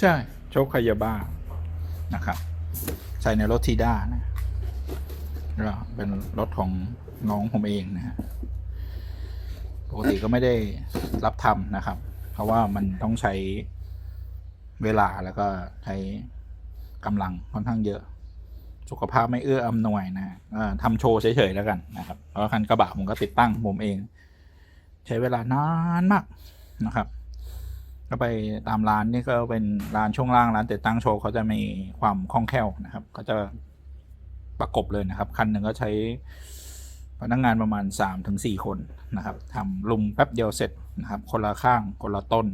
ใช่โชคคายาบ้านะครับ ใส่ในรถทีด้านะแล้วเป็นรถของน้องผมเองนะฮะปกติก็ไม่ได้รับทำนะครับ เพราะว่ามันต้องใช้เวลาแล้วก็ใช้กำลังค่อนข้างเยอะ สุขภาพไม่เอื้ออำนวยนะฮะทำโชว์เฉยๆแล้วกันนะครับเพราะว่าคันกระบะผมก็ติดตั้งผมเอง ใช้เวลานานมากนะครับ ก็ไปตามร้านนี่ก็เป็นร้านช่วงล่างร้านติดตั้งโชว์เขาจะมีความคล่องแคล่วนะครับเขาจะประกบเลยนะครับ คันหนึ่งก็ใช้พนักงานประมาณ3าถึงสคนนะครับทำลุมแป๊บเดียวเสร็จนะครับ คนละข้างคนละต้น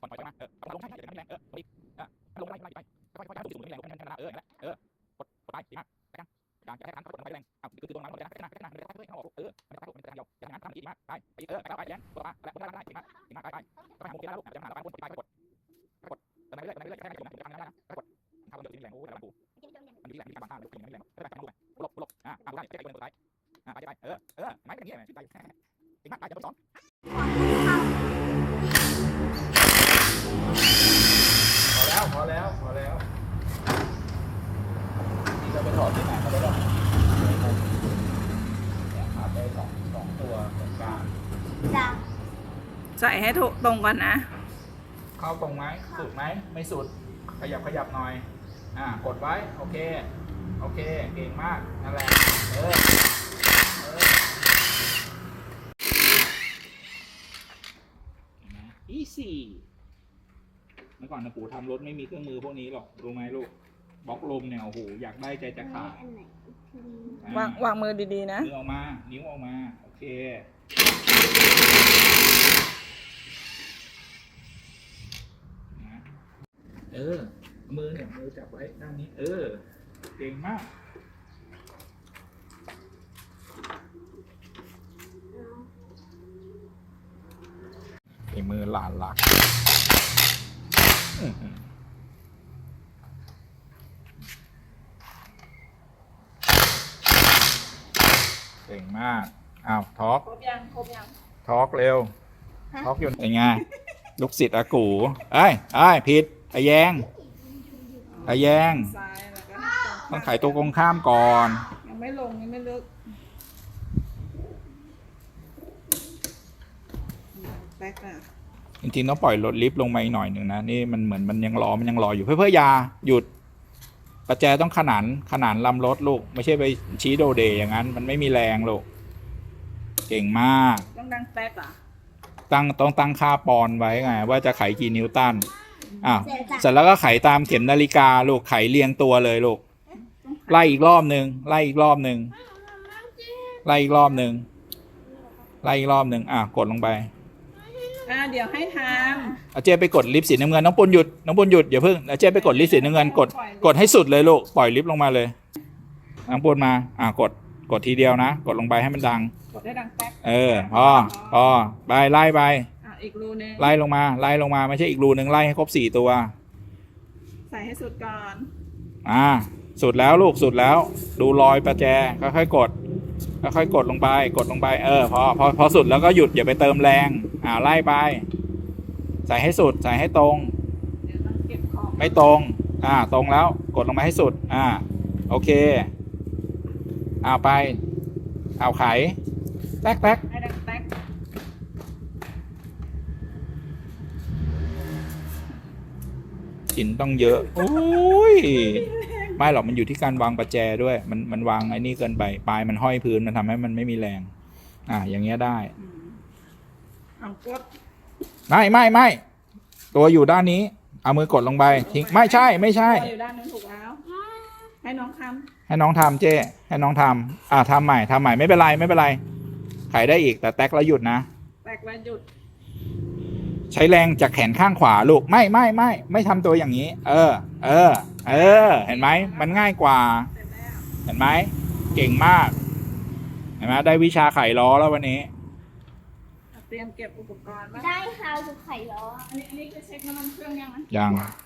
ไป กดไปแรงอะคือคือตรงนั้นมันจะให้ทางให้ทางให้ทางให้ทางออกเออมันจะให้มันจะเดียวอย่างนั้นทำดีมากไปไปเออไปไปแรงกดมาแล้วกดได้ได้ดีมากดีมากไปไปไปหามุมที่แล้วลูกจะหาแล้วไปกดไปกดกดไปเรื่อยไปเรื่อยแค่ไหนถึงถึงทางนั้นะไปกดทำเดือดแรงโอ้ยแรงกูมันมีแหละมีการบางข้างเลยเป็นอย่างนี้แหละไม่ได้ไปดูหลบหลบอ่าเอาได้ไปไปไปอ่าไปไปเออเออไม่เป็นอย่างนี้ชื่อใจอีกมากไปจะสอนพอแล้วพอแล้วพอแล้วนี่จะไปถอดที่ไหนก็ได้หรอกขาดไปสองสองตัวตรงกลาง ใส่ให้ถูกตรงก่อนนะ เข้าตรงไหมสุดไหมไม่สุด ขยับขยับหน่อย อ่ากดไว้ โอเค โอเค เก่งมาก นั่นแหละ เออเออเห็นไหม easy เมื่อก่อนนะปู่ทำรถไม่มีเครื่องมือพวกนี้หรอก รู้ไหมลูก บล็อกลมเนี่ย โอ้โห อยากได้ใจจะขาดอ่วางวางมือดีๆนะ นิ้วออกมา นิ้วออกมา โอเค เออ มือเนี่ยมือจับไว้ด้านนี้ เออ เก่งมาก ฝีมือหลานหลักอื้อหือเก่งมาก อ้าวทอกครบยังครบยังทอกเร็วทอกอยู่ไงไง ลูกศิษย์อากูเอ้ยเอ้ยผิด ไอแยงไอแยง ซ้ายแล้วก็ต้องไขตัวกงข้ามก่อน ยังไม่ลงยังไม่ลึกแป๊กอะจริงๆต้องปล่อยรถลิฟต์ลงมาอีกหน่อยหนึ่งนะ นี่มันเหมือนมันยังรอมันยังรออยู่เพื่อเพื่อยาหยุดประแจต้องขนานขนานลำรถลูก ไม่ใช่ไปชี้โดเดอย่างนั้น มันไม่มีแรงลูกเก่งมาก ต้องดังแป๊กอะตั้งต้องตั้งค่าปอนด์ไว้ไง ว่าจะไขกี่นิวตัน อะเสร็จแล้วก็ไขตามเข็มนาฬิกาลูกไขเรียงตัวเลยลูกไล่อีกรอบหนึ่งไล่อีกรอบหนึ่งไล่อีกรอบหนึ่งไล่อีกรอบหนึ่งอะกดลงไปอ่าเดี๋ยวให้ทอาเจไปกดลิฟต์สีน้ำเงินน้องปุณหยุดน้องปุณหยุดอย่าเพิ่งอาเจไปกดลิฟต์สีน้ำเงินกดกดให้สุดเลยลูกปล่อยลิฟต์ลงมาเลยน้องปุณมา อะกดกดทีเดียวนะ กดลงไปให้มันดังำกดได้ดังแป๊กเออพอพอไปไล่ไป อะอีกรูนึงไล่ลงมาไล่ลงมาไม่ใช่อีกรูหนึ่งไล่ให้ครบสี่ตัว ใส่ให้สุดก่อน อ่า สุดแล้วลูกสุดแล้ว ดูรอยประแจค่อยๆกดค่อยๆกดลงไป กดลงไปเออพอพอพอสุดแล้วก็หยุดอย่าไปเติมแรงอ่าไล่ไป ใส่ให้สุดใส่ให้ตรง เดี๋ยวต้องเก็บของไม่ตรง อ่า ตรงแล้ว กดลงมาให้สุด อ่า โอเค เอาไป เอาไข แต๊กแต๊กให้ ดังแป๊กหินต้องเยอะโอ้ยไม่หรอกมันอยู่ที่การวางประแจด้วย มันมันวางไอ้นี่เกินไปปลายมันห้อยพื้นมันทำให้มันไม่มีแรง อ่า อย่างเงี้ยได้อืมเอากดไม่ไม่ไม่ตัวอยู่ด้านนี้ เอามือกดลงไปทิ้งไม่ใช่ไม่ใช่ตัวอยู่ด้านนั้นถูกแล้วให้น้องทให้น้องทำเจ้ให้น้องทำอ่าทำใหม่ทำใหม่ไม่เป็นไรไม่เป็นไรไขได้อีกแต่แตกแล้วหยุดนะำแป๊กแล้วหยุด ใช้แรงจากแขนข้างขวาลูกไม่ไม่ไม่ไม่ทำตัวอย่างนี้ เออ เออ เออ เห็นไหมมันง่ายกว่าเสร็จแล้วเห็นไหมเก่งมากเห็นไหมได้วิชาไขล้อแล้ววันนี้ เตรียมเก็บอุปกรณ์ว่าได้ค่ะคือไข่ล้อ อันนี้อันนี้คือเช็คน้ำมันเครื่องยังนะ ยังเ